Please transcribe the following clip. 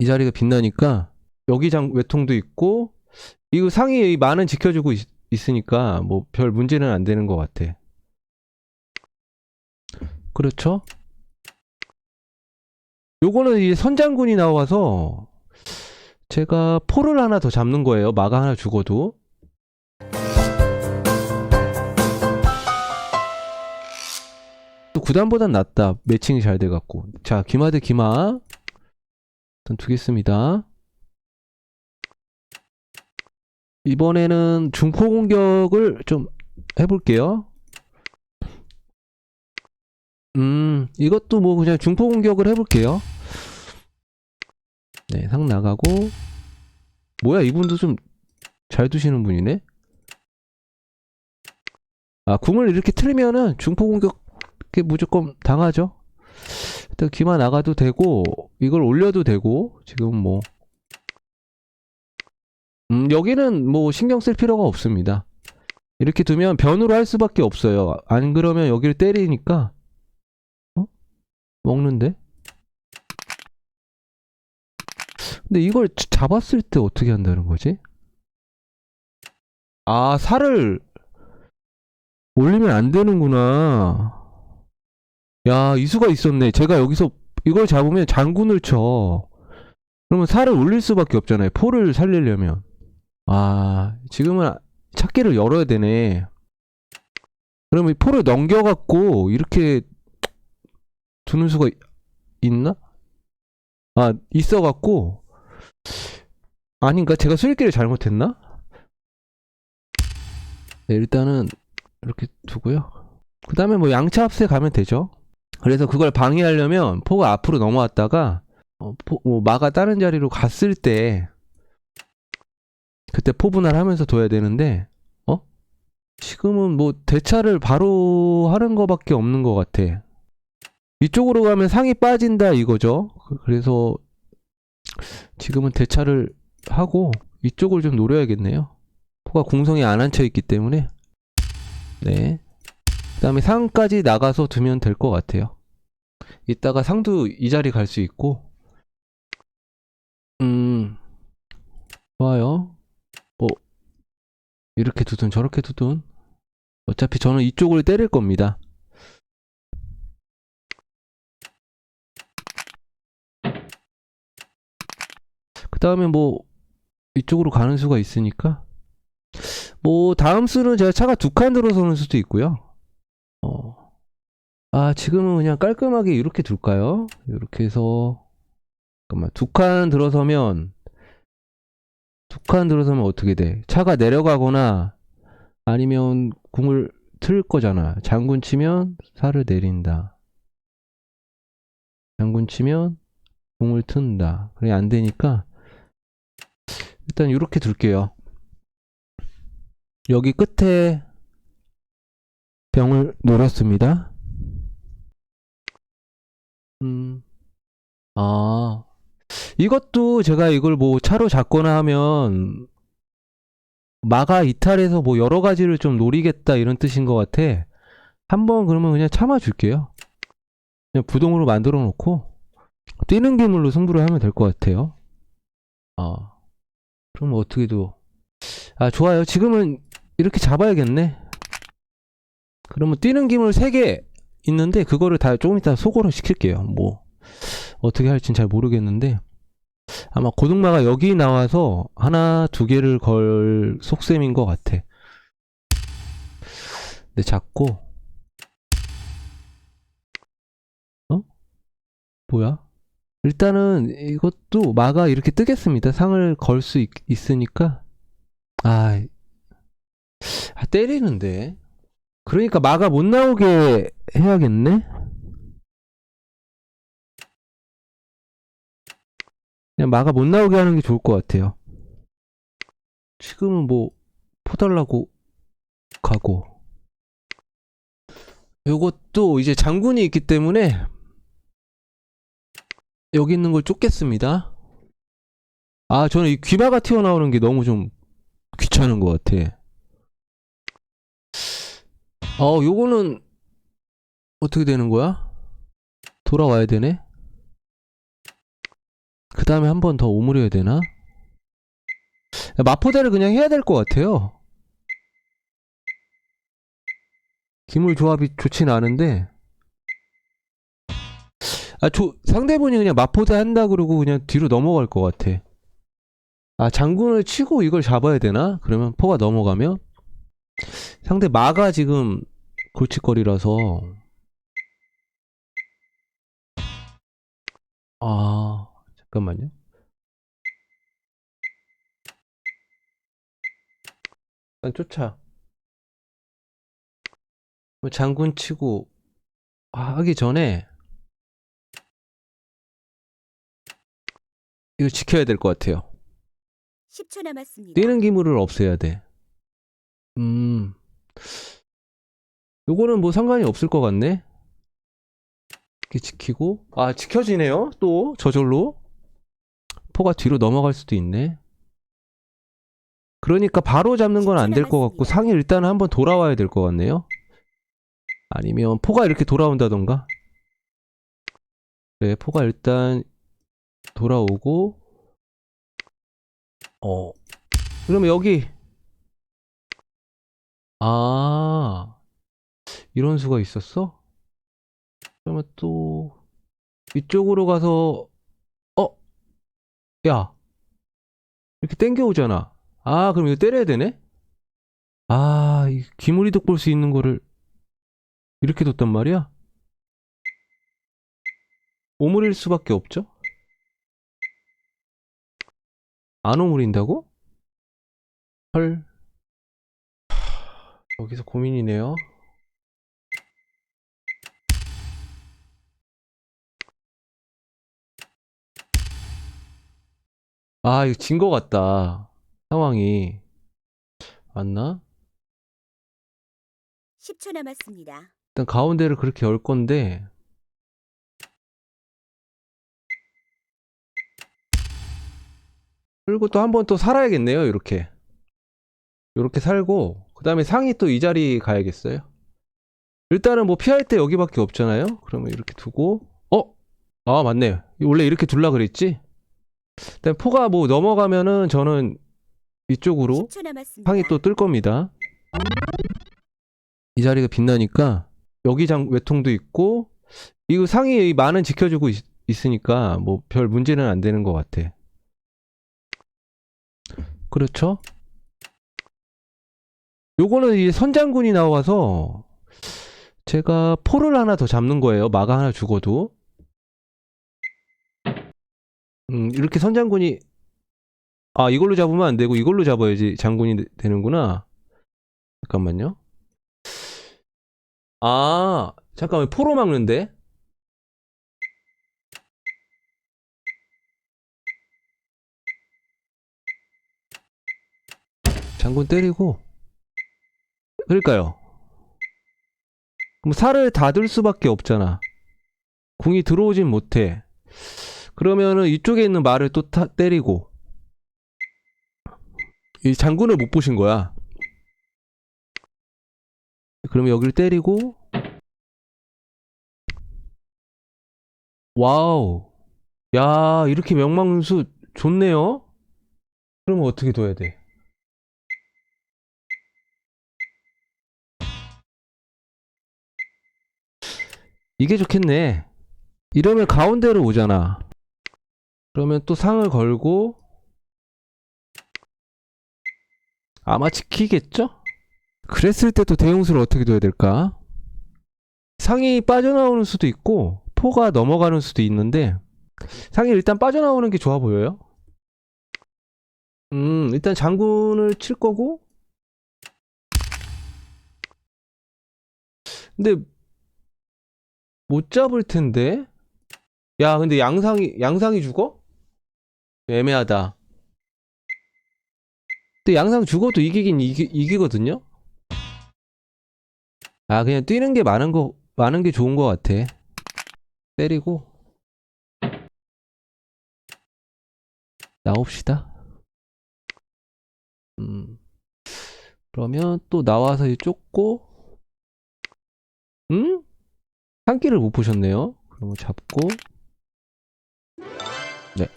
이 자리가 빛나니까 여기 장 외통도 있고 이거 상이 많은 지켜주고 있, 으니까 뭐 별 문제는 안 되는 것 같아. 그렇죠? 요거는 이 선장군이 나와서 제가 포를 하나 더 잡는 거예요. 마가 하나 죽어도. 또 구단보단 낫다. 매칭이 잘 돼갖고. 자, 기마 대 기마. 일단 두겠습니다. 이번에는 중포 공격을 좀 해볼게요. 음, 이것도 뭐 그냥 중포 공격을 해볼게요. 네, 상 나가고. 뭐야, 이분도 좀 잘 두시는 분이네? 아, 궁을 이렇게 틀면은 중포 공격 무조건 당하죠. 일단 기마 나가도 되고, 이걸 올려도 되고, 지금 뭐. 음, 여기는 뭐 신경 쓸 필요가 없습니다. 이렇게 두면 변으로 할 수밖에 없어요. 안 그러면 여기를 때리니까, 어? 먹는데? 근데 이걸 자- 잡았을 때 어떻게 한다는 거지? 아, 살을 올리면 안 되는구나. 야, 이수가 있었네. 제가 여기서 이걸 잡으면 장군을 쳐. 그러면 살을 올릴 수밖에 없잖아요. 포를 살리려면. 아, 지금은 찾기를 열어야 되네. 그러면 이 포를 넘겨갖고 이렇게 두는 수가 있- 있나? 아, 있어갖고. 아닌가? 제가 수익기를 잘못했나? 네, 일단은 이렇게 두고요. 그 다음에 뭐 양차 합세 가면 되죠. 그래서 그걸 방해하려면 포가 앞으로 넘어왔다가 어, 포, 뭐 마가 다른 자리로 갔을 때 그때 포 분할 하면서 둬야 되는데 어? 지금은 뭐 대차를 바로 하는 거밖에 없는 것 같아. 이쪽으로 가면 상이 빠진다 이거죠. 그- 그래서 지금은 대차를 하고 이쪽을 좀 노려야겠네요. 포가 공성이 안 앉혀 있기 때문에 네. 그 다음에 상까지 나가서 두면 될 것 같아요. 이따가 상도 이 자리 갈 수 있고 음 좋아요. 뭐 이렇게 두든 저렇게 두든 어차피 저는 이쪽을 때릴 겁니다. 그 다음에 뭐 이쪽으로 가는 수가 있으니까 뭐 다음 수는 제가 차가 두 칸 들어서는 수도 있고요. 어. 아 지금은 그냥 깔끔하게 이렇게 둘까요? 이렇게 해서 잠깐만 두 칸 들어서면 두 칸 들어서면 어떻게 돼? 차가 내려가거나 아니면 궁을 틀 거잖아. 장군 치면 살을 내린다. 장군 치면 궁을 튼다. 그래 안 되니까 일단 이렇게 둘게요. 여기 끝에 병을 놓았습니다. 음, 아, 이것도 제가 이걸 뭐 차로 잡거나 하면 마가 이탈해서 뭐 여러 가지를 좀 노리겠다 이런 뜻인 것 같아. 한번 그러면 그냥 참아줄게요. 그냥 부동으로 만들어 놓고 뛰는 기물로 승부를 하면 될 것 같아요. 아, 그럼 어떻게 도 아, 좋아요. 지금은 이렇게 잡아야겠네. 그러면 뛰는 기물 3개 있는데 그거를 다 조금 이따 소거로 시킬게요. 뭐 어떻게 할진 잘 모르겠는데 아마 고등마가 여기 나와서 하나 두 개를 걸 속셈인 것 같아. 네, 잡고 어? 뭐야? 일단은 이것도 마가 이렇게 뜨겠습니다. 상을 걸 수 있으니까 아, 아, 때리는데. 그러니까 마가 못 나오게 해야겠네? 그냥 마가 못 나오게 하는 게 좋을 것 같아요. 지금은 뭐, 포달라고 가고. 요것도 이제 장군이 있기 때문에, 여기 있는 걸 쫓겠습니다. 아, 저는 이 귀마가 튀어나오는 게 너무 좀 귀찮은 것 같아. 어, 요거는 어떻게 되는 거야? 돌아와야 되네? 그 다음에 한 번 더 오므려야 되나? 마포대를 그냥 해야 될 것 같아요. 기물 조합이 좋진 않은데. 아, 조, 상대분이 그냥 마포대 한다 그러고 그냥 뒤로 넘어갈 것 같아. 아, 장군을 치고 이걸 잡아야 되나? 그러면 포가 넘어가면? 상대 마가 지금 골칫거리라서. 아, 잠깐만요. 일단 쫓아. 뭐 장군 치고 아, 하기 전에 이거 지켜야 될 것 같아요. 10초 남았습니다. 뛰는 기물을 없애야 돼. 음. 요거는 뭐 상관이 없을 것 같네. 이렇게 지키고 아 지켜지네요. 또 저절로 포가 뒤로 넘어갈 수도 있네. 그러니까 바로 잡는 건 안 될 것 같고 상이 일단은 한번 돌아와야 될 것 같네요. 아니면 포가 이렇게 돌아온다던가. 네, 포가 일단 돌아오고 어 그러면 여기 아 이런 수가 있었어? 그러면 또 이쪽으로 가서 어? 야 이렇게 땡겨 오잖아 아 그럼 이거 때려야 되네? 아 이 기물이득 볼 수 있는 거를 이렇게 뒀단 말이야? 오므릴 수밖에 없죠? 안 오므린다고? 헐. 하, 여기서 고민이네요. 아, 이거 진것 같다. 상황이. 맞나? 10초 남았습니다. 일단 가운데를 그렇게 열 건데. 그리고 또 한 번 또 살아야겠네요, 이렇게. 이렇게 살고, 그 다음에 상이 또 이 자리 가야겠어요. 일단은 뭐 피할 때 여기밖에 없잖아요? 그러면 이렇게 두고, 어? 아, 맞네. 원래 이렇게 둘라 그랬지? 일단 포가 뭐 넘어가면은 저는 이쪽으로 10초 남았습니다. 상이 또 뜰 겁니다. 이 자리가 빛나니까 여기 장 외통도 있고 이거 상이 많은 지켜주고 있, 으니까 뭐 별 문제는 안 되는 것 같아. 그렇죠? 요거는 이 선장군이 나와서 제가 포를 하나 더 잡는 거예요. 마가 하나 죽어도. 음, 이렇게 선장군이 아, 이걸로 잡으면 안 되고 이걸로 잡아야지 장군이 되- 되는구나. 잠깐만요. 아, 잠깐만. 포로 막는데? 장군 때리고. 그러니까요. 그럼 살을 닫을 수밖에 없잖아. 궁이 들어오진 못해. 그러면은 이쪽에 있는 말을 또 타- 때리고. 이 장군을 못 보신 거야. 그러면 여기를 때리고 와우. 야, 이렇게 명망수 좋네요. 그러면 어떻게 둬야 돼? 이게 좋겠네. 이러면 가운데로 오잖아. 그러면 또 상을 걸고 아마 지키겠죠? 그랬을 때 또 대용수를 어떻게 둬야 될까? 상이 빠져나오는 수도 있고 포가 넘어가는 수도 있는데 상이 일단 빠져나오는 게 좋아 보여요. 음, 일단 장군을 칠 거고 근데 못 잡을 텐데. 야, 근데 양상이 양상이 죽어? 애매하다. 근데 양상 죽어도 이기긴 이기, 이기거든요. 아, 그냥 뛰는 게 많은 거 많은 게 좋은 거 같아. 때리고 나옵시다. 음. 그러면 또 나와서 이 쫓고 응? 한 끼를 못 보셨네요. 그러면 잡고 네